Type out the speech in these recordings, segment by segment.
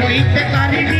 রইতে পারিনি।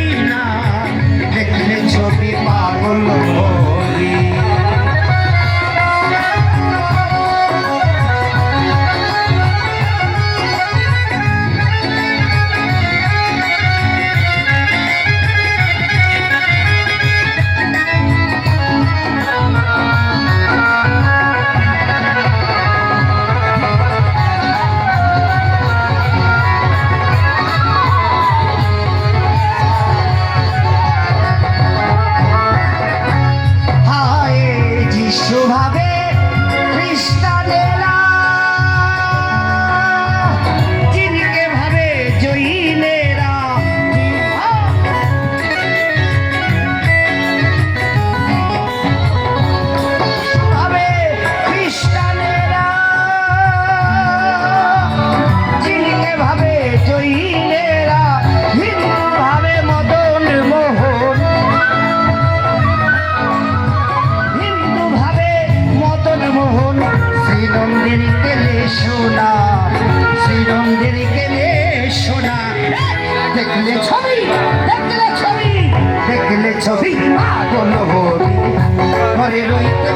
শ্রীরঙ্গের কেলে সোনা শ্রীরঙ্গের কেলে সোনা দেখলে ছবি দেখলে ছবি দেখলে ছবি, পাগল হবি। ঘরে রইতে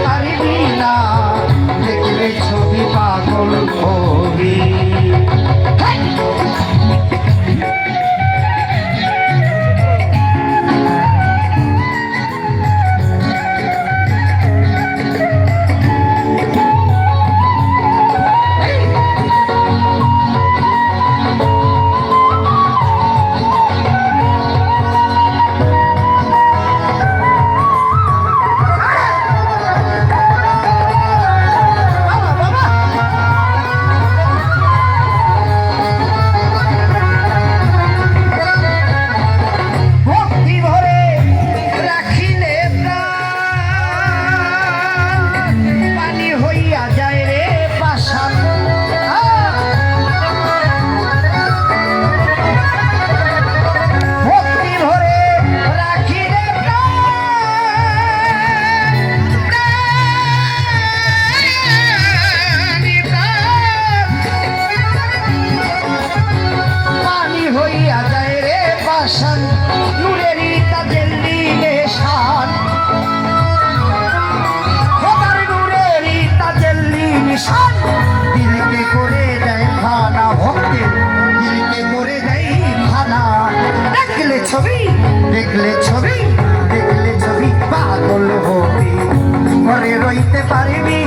ছবি দেখলে ছবি দেখলে ছবি পাগল হবি। ঘরে রইতে পারবি